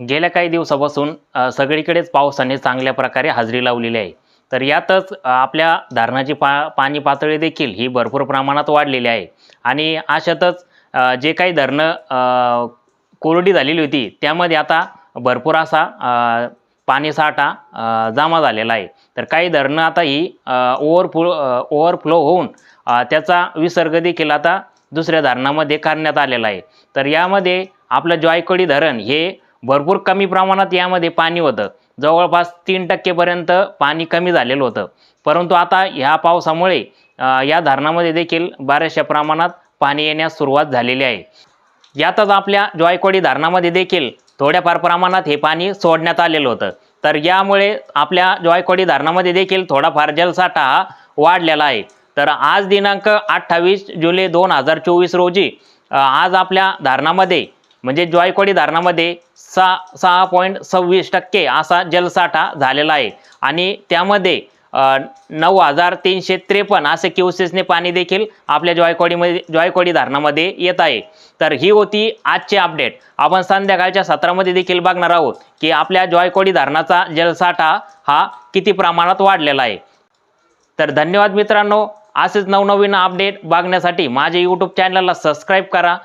गेल्या काही दिवसापासून सगळीकडेच पावसाने चांगल्या प्रकारे हजेरी लावलेली आहे. तर यातच आपल्या धरणाची पा पाणी पातळी देखील ही भरपूर प्रमाणात वाढलेली आहे. आणि अशातच जे काही धरणं कोरडी झालेली होती त्यामध्ये आता भरपूर असा पाणीसाठा जमा झालेला आहे. तर काही धरणं आता ही ओव्हरफ्लो ओव्हरफ्लो होऊन त्याचा विसर्ग देखील आता दुसऱ्या धरणामध्ये करण्यात आलेला आहे. तर यामध्ये आपलं जॉयकडी धरण हे भरपूर कमी प्रमाणात यामध्ये पाणी होतं. जवळपास तीन टक्केपर्यंत पाणी कमी झालेलं होतं. परंतु आता ह्या पावसामुळे या धरणामध्ये देखील बऱ्याचशा प्रमाणात पाणी येण्यास सुरुवात झालेली आहे. यातच आपल्या जॉयकोडी धरणामध्ये देखील थोड्याफार प्रमाणात हे पाणी सोडण्यात आलेलं होतं. तर यामुळे आपल्या जॉयकोडी धरणामध्ये देखील थोडाफार जलसाठा हा वाढलेला आहे. तर आज दिनांक अठ्ठावीस जुलै दोन हजार चोवीस रोजी आज आपल्या धरणामध्ये म्हणजे जॉयकोडी धरणामध्ये सहा सहा पॉईंट सव्वीस टक्के असा जलसाठा झालेला आहे. आणि त्यामध्ये नऊ हजार तीनशे त्रेपन्न असे क्युसेसने पाणी देखील आपल्या जॉयकोडीमध्ये जॉयकोडी धरणामध्ये येत आहे. तर ही होती आजची अपडेट आपण संध्याकाळच्या सत्रामध्ये देखील बघणार आहोत की आपल्या जॉयकोडी धरणाचा जलसाठा हा किती प्रमाणात वाढलेला आहे. तर धन्यवाद मित्रांनो. असेच नवनवीन अपडेट बघण्यासाठी माझ्या यूट्यूब चॅनलला सबस्क्राईब करा.